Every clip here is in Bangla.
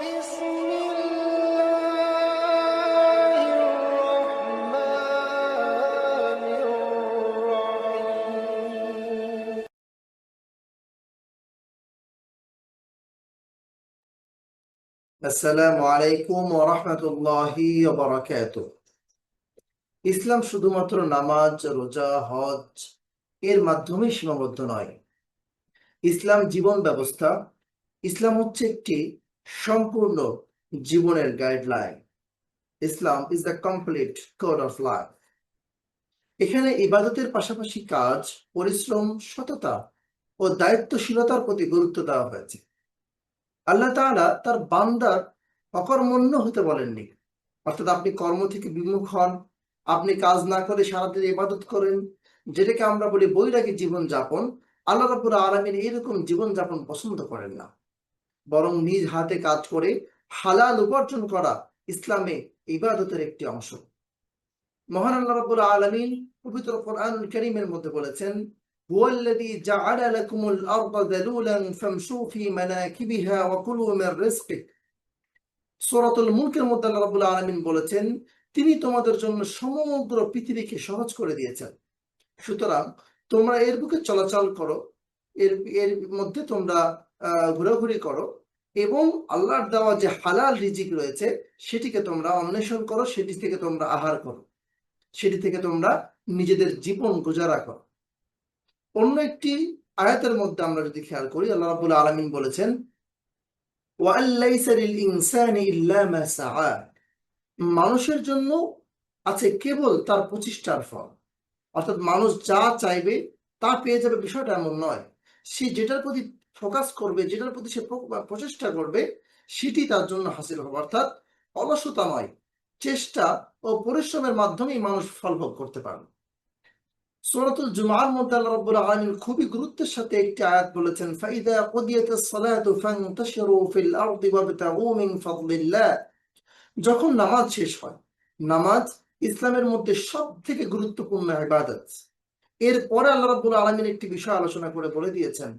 আসসালামু আলাইকুম ওয়া রাহমাতুল্লাহি ওয়া ইসলাম শুধুমাত্র নামাজ, রোজা, হজ এর মাধ্যমে সীমাবদ্ধ নয়। ইসলাম জীবন ব্যবস্থা, ইসলাম হচ্ছে একটি সম্পূর্ণ জীবনের guideline Islam is the complete code of life এখানে ইবাদতের পাশাপাশি কাজ, পরিশ্রম, সততা ও দায়িত্বশীলতার প্রতি গুরুত্ব দেওয়া হয়েছে। আল্লাহ তাআলা তার বান্দার অকর্মণ্য হতে বলেননি। অর্থাৎ আপনি কর্ম থেকে বিমুখ হন, আপনি কাজ না করে সারাদিন ইবাদত করেন, যেটাকে আমরা বলি বৈরাগী জীবনযাপন, আল্লাহ রাব্বুল আলামিন এরকম জীবন যাপন পছন্দ করেন না। বরং নিজ হাতে কাজ করে হালাল উপার্জন করা ইসলামে ইবাদতের একটি অংশ মহান আল্লাহ রাব্বুল আলামিন পবিত্র কোরআনুল কারীমের মধ্যে বলেছেন هو الذي جعل لكم الأرض ذلولا فامشوا في مناكبها وكلوا من رزقه সূরাতুল মুলকের মধ্যে আল্লাহ রাব্বুল আলামিন বলেছেন তিনি তোমাদের জন্য সমগ্র পৃথিবীকে সহজ করে দিয়েছেন সুতরাং তোমরা এর বুকে চলাচল করো এর এর মধ্যে তোমরা আহ, ঘোরাঘুরি করো এবং আল্লাহর দেওয়া যে হালাল রিজিক রয়েছে, সেটিকে তোমরা অন্বেষণ করো, সেটি থেকে তোমরা আহার করো। সেটি থেকে তোমরা নিজেদের জীবন গুজারা করো। অন্য একটি আয়াতের মধ্যে আমরা যদি খেয়াল করি, আল্লাহ রাব্বুল আলামিন বলেছেন মানুষের জন্য আছে কেবল তার প্রচেষ্টার ফল। অর্থাৎ মানুষ যা চাইবে তা পেয়ে যাবে, বিষয়টা এমন নয়। সে যেটার প্রতি ফোকাস করবে, যেটার প্রতি সে প্রচেষ্টা করবে, সেটি তার জন্য হাসিল হবে। অর্থাৎ অলসতা নয় চেষ্টা ও পরিশ্রমের মাধ্যমেই মানুষ ফল ভোগ করতে পারবে। সূরাতুল জুমার মধ্যে আল্লাহ খুবই গুরুত্বের সাথে একটি আয়াত বলেছেন, ফাইদা কুদিয়াতিস সালাতু ফান্তাশিরু ফিল আরদি ওয়াবতাগু মিন ফাদলিল্লাহ। যখন নামাজ শেষ হয়, নামাজ ইসলামের মধ্যে সব থেকে গুরুত্বপূর্ণ ইবাদত। এরপরে আল্লাহ রাব্বুল আলামিন একটি বিষয় আলোচনা করে বলে দিয়েছেন,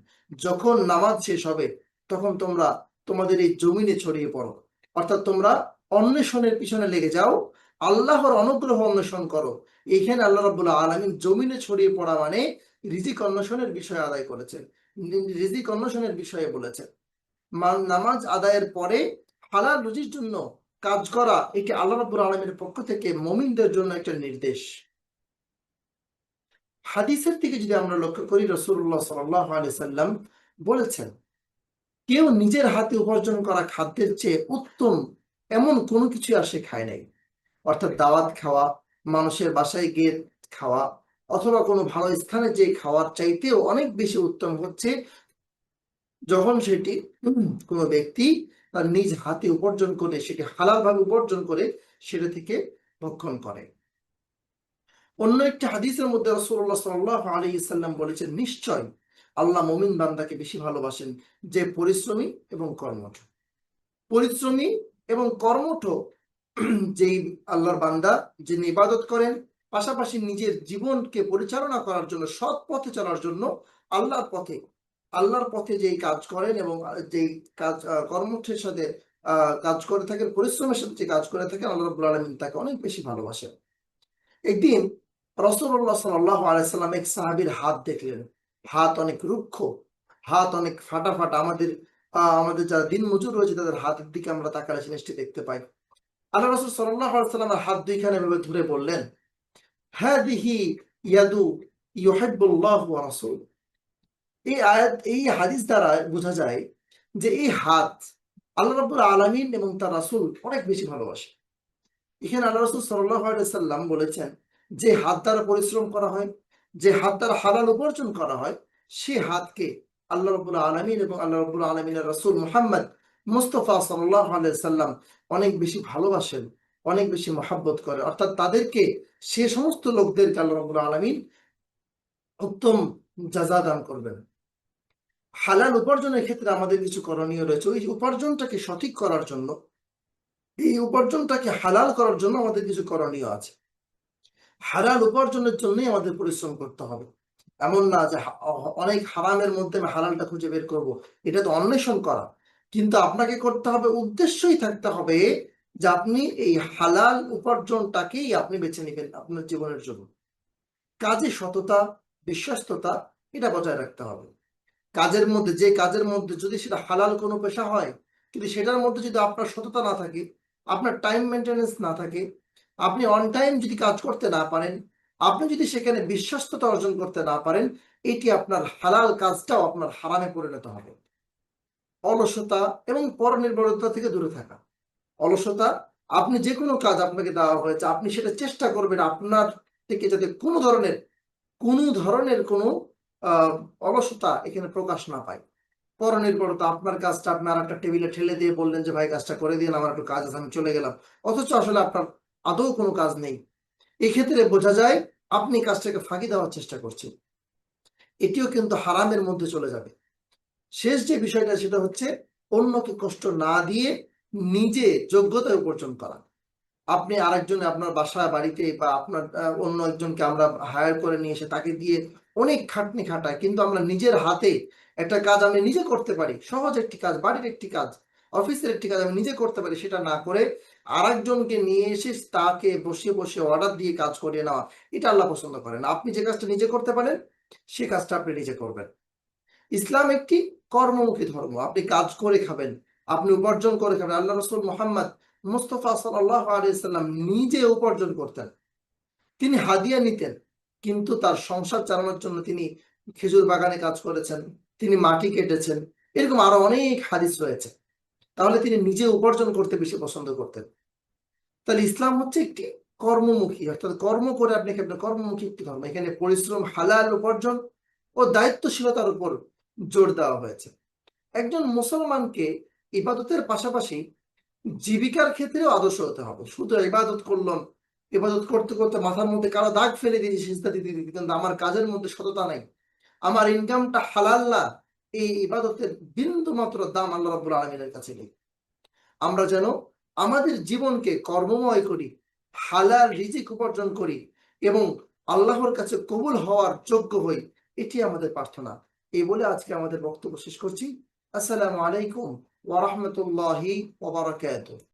যখন নামাজ শেষ হবে, তখন তোমরা তোমাদের এই জমিনে ছড়িয়ে পড়ো। অর্থাৎ তোমরা অন্বেষণের পিছনে লেগে যাও, আল্লাহর অনুগ্রহ অন্বেষণ করো। এখানে আল্লাহ রাব্বুল আলামিন জমিনে ছড়িয়ে পড়া মানে রিজিক অন্বেষণের বিষয় আদায় করেছেন। রিজিক অন্বেষণের বিষয়ে বলেছেন। নামাজ আদায়ের পরে হালাল রুজির জন্য কাজ করা এটি আল্লাহ রাব্বুল আলামিনের পক্ষ থেকে মুমিনদের জন্য একটা নির্দেশ। হাদিসের দিকে যদি আমরা লক্ষ্য করি আলাইহি সাল্লাম বলেছেন, কেউ নিজের হাতে উপার্জন করা খাদ্যের চেয়ে উত্তম এমন কোনো কিছু আর সে খায় নাই। অর্থাৎ দাওয়াত খাওয়া, মানুষের বাসায় গিয়ে খাওয়া, অথবা কোনো ভালো স্থানে যে খাওয়ার চাইতেও অনেক বেশি উত্তম হচ্ছে যখন সেটি কোনো ব্যক্তি তার নিজ হাতে উপার্জন করে, সেটি হালাল ভাবে উপার্জন করে, সেটা থেকে ভক্ষণ করে। অন্য একটি হাদিসের মধ্যে রাসূলুল্লাহ সাল্লাল্লাহু আলাইহি সাল্লাম বলেছেন, নিশ্চয় আল্লাহ মমিন বান্দাকে বেশি ভালোবাসেন যে পরিশ্রমী এবং কর্মঠ। পরিশ্রমী এবং কর্মঠ যেই আল্লাহর বান্দা, যিনি ইবাদত করেন, পাশাপাশি নিজের জীবনকে পরিচালনা করার জন্য, সৎ পথে চলার জন্য আল্লাহর পথে আল্লাহর পথে যেই কাজ করেন এবং যেই কাজ কর্মঠের সাথে কাজ করে থাকেন, পরিশ্রমের সাথে যে কাজ করে থাকেন, আল্লাহ রাব্বুল আলামিন তাকে অনেক বেশি ভালোবাসেন। একদিন রাসূলুল্লাহ সাল্লাল্লাহু আলাইহি সাল্লাম এক সাহাবীর হাত দেখলেন। হাত অনেক রুক্ষ, হাত অনেক ফাটা ফাটা আমাদের আমাদের যারা দিন মজুর রয়েছে, তাদের হাতের দিকে আমরা তাকালে জিনিসটি দেখতে পাই। আল্লাহ রাসূল সাল্লাল্লাহু আলাইহি সাল্লামের হাত দুইখানে এভাবে ধরে বললেন, হাদিহি ইয়াদু ইউহিব্বুল্লাহু ওয়া রাসূলুহু এই আয়াত, এই হাদিস দ্বারা বোঝা যায় যে এই হাত আল্লাহ রাব্বুল আলামিন এবং তার রাসূল অনেক বেশি ভালোবাসে। এখানে আল্লাহ রাসূল সাল্লাল্লাহু আলাইহি সাল্লাম বলেছেন যে হাত দ্বারা পরিশ্রম করা হয়, যে হাত দ্বারা হালাল উপার্জন করা হয়, সে হাতকে আল্লাহ রাব্বুল আলামিন এবং আল্লাহ রাব্বুল আলামিনের রাসূল মুহাম্মদ মুস্তাফা সাল্লাল্লাহু সাল্লাম অনেক বেশি ভালোবাসেন, অনেক বেশি মহাব্বত করে অর্থাৎ তাদেরকে সে সমস্ত লোকদেরকে আল্লাহ রাব্বুল আলামিন উত্তম জাযা দান করবেন। হালাল উপার্জনের ক্ষেত্রে আমাদের কিছু করণীয় রয়েছে। ওই উপার্জনটাকে সঠিক করার জন্য, এই উপার্জনটাকে হালাল করার জন্য আমাদের কিছু করণীয় আছে। হালাল উপার্জনের জন্যই আমাদের পরিশ্রম করতে হবে। এমন না যে অনেক হারামের মধ্যে আমি হালালটা খুঁজে বের করব। এটা তো অন্বেষণ করা। কিন্তু আপনাকে করতে হবে, উদ্দেশ্যই থাকতে হবে যে আপনি এই হালাল উপার্জনটাকেই আপনি বেছে নেবেন আপনার জীবনের জন্য। কাজে সততা, বিশ্বস্ততা, এটা বজায় রাখতে হবে। কাজের মধ্যে, যে কাজের মধ্যে যদি সেটা হালাল কোনো পেশা হয় কিন্তু সেটার মধ্যে যদি আপনার সততা না থাকে, আপনার টাইম মেনটেনেন্স না থাকে আপনি অন টাইম যদি কাজ করতে না পারেন, আপনি যদি সেখানে বিশ্বস্ততা অর্জন করতে না পারেন, এটি আপনার হালাল কাজটাও আপনার হারামে পরিণত হবে। অলসতা এবং পরনির্ভরতা থেকে দূরে থাকা। অলসতা, আপনি যে কোনো কাজ আপনাকে দেওয়া হয়েছে, আপনি সেটা চেষ্টা করবেন আপনার থেকে যাতে কোনো ধরনের কোনো ধরনের কোনো অলসতা এখানে প্রকাশ না পায়। পরনির্ভরতা আপনার কাজটা, আপনি আর একটা টেবিলে ঠেলে দিয়ে বললেন যে, ভাই, কাজটা করে দিন, আমার একটু কাজ আছে, আমি চলে গেলাম। অথচ আসলে আপনার আদৌ কোনো কাজ নেই। এক্ষেত্রে বোঝা যায় আপনি কাজটাকে ফাঁকি দেওয়ার চেষ্টা করছেন। এটিও কিন্তু হারামের মধ্যে চলে যাবে। শেষ যে বিষয়টা, সেটা হচ্ছে অন্যকে কষ্ট না দিয়ে নিজে যোগ্যতা উপার্জন করা। আপনি আরেকজন আপনার বাসা বাড়িতে বা আপনার অন্য একজনকে আমরা হায়ার করে নিয়ে এসে তাকে দিয়ে অনেক খাটনি খাটায় কিন্তু আমরা নিজের হাতে একটা কাজ আমি নিজে করতে পারি, সহজ একটি কাজ, বাড়ির একটি কাজ অফিসের কাজ আমি নিজে করতে পারি, সেটা না করে আরেকজনকে নিয়ে এসে তাকে বসে বসে অর্ডার দিয়ে কাজ করিয়ে নেওয়া, এটা আল্লাহ পছন্দ করেন। আপনি যে কাজটা নিজে করতে পারেন, সে কাজটা আপনি নিজে করবেন। ইসলাম একটি কর্মমুখী ধর্ম, আপনি কাজ করে খাবেন, আপনি উপার্জন করে খাবেন। আল্লাহ রসুল মোহাম্মদ মুস্তফা সাল্লাহ আলিয়াল্লাম নিজে উপার্জন করতেন। তিনি হাদিয়া নিতেন, কিন্তু তার সংসার চালানোর জন্য তিনি খেজুর বাগানে কাজ করেছেন, তিনি মাটি কেটেছেন, এরকম আরও অনেক হাদিস রয়েছে। তাহলে তিনি নিজে উপার্জন করতে বেশি পছন্দ করতেন। তাহলে ইসলাম হচ্ছে একটি কর্মমুখী, অর্থাৎ কর্ম করে আপনি কর্মমুখী একটি ধর্ম। এখানে পরিশ্রম, হালাল উপার্জন ও দায়িত্বশীলতার উপর জোর দেওয়া হয়েছে। একজন মুসলমানকে ইবাদতের পাশাপাশি জীবিকার ক্ষেত্রেও আদর্শ হতে হবে। শুধু ইবাদত করলাম ইবাদত করতে করতে মাথার মধ্যে কারও দাগ ফেলে দিয়েছি কিন্তু আমার কাজের মধ্যে সততা নাই। আমার ইনকামটা হালাল না এই ইবাদতের বিন্দু মাত্র দাম আল্লাহ রাবুল আলমিনের কাছে নেই। আমরা যেন আমাদের জীবনকে কর্মময় করি, হালাল রিজিক উপার্জন করি এবং আল্লাহর কাছে কবুল হওয়ার যোগ্য হই, এটি আমাদের প্রার্থনা। এই বলে আজকে আমাদের বক্তব্য শেষ করছি। আসসালামু আলাইকুম ওয়া রাহমাতুল্লাহি ওয়া বারাকাতুহু।